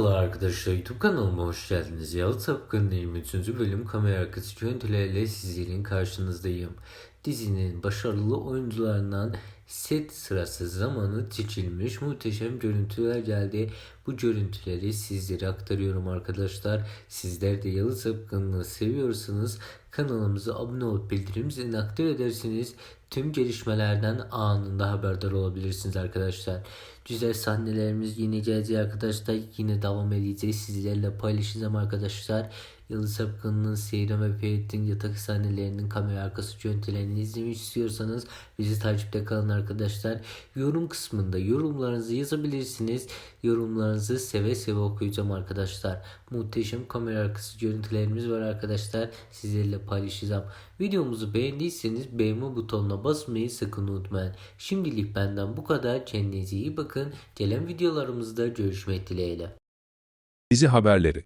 Merhaba arkadaşlar YouTube kanalıma hoş geldiniz. Yalı Sapkın'ın 23. bölüm kamera arkası görüntülerle sizlerin karşınızdayım. Dizinin başarılı oyuncularından set sırası zamanı seçilmiş muhteşem görüntüler geldi. Bu görüntüleri sizlere aktarıyorum arkadaşlar. Sizler de Yalı Sapkın'ı seviyorsanız kanalımıza abone olup bildirim zilini aktif edersiniz. Tüm gelişmelerden anında haberdar olabilirsiniz arkadaşlar. Güzel sahnelerimiz gelecek arkadaşlar. Yine devam edeceğiz. Sizlerle paylaşacağım arkadaşlar. Yıldız Sapkın'ın Seyran ve Ferit'in yatak sahnelerinin kamera arkası görüntülerini izlemek istiyorsanız bizi takipte kalın arkadaşlar. Yorum kısmında yorumlarınızı yazabilirsiniz. Yorumlarınızı seve seve okuyacağım arkadaşlar. Muhteşem kamera arkası görüntülerimiz var arkadaşlar. Sizlerle paylaşacağım. Videomuzu beğendiyseniz beğenme basmayı sakın unutmayın. Şimdilik benden bu kadar. Kendinize iyi bakın. Gelen videolarımızda görüşmek dileğiyle. Dizi haberleri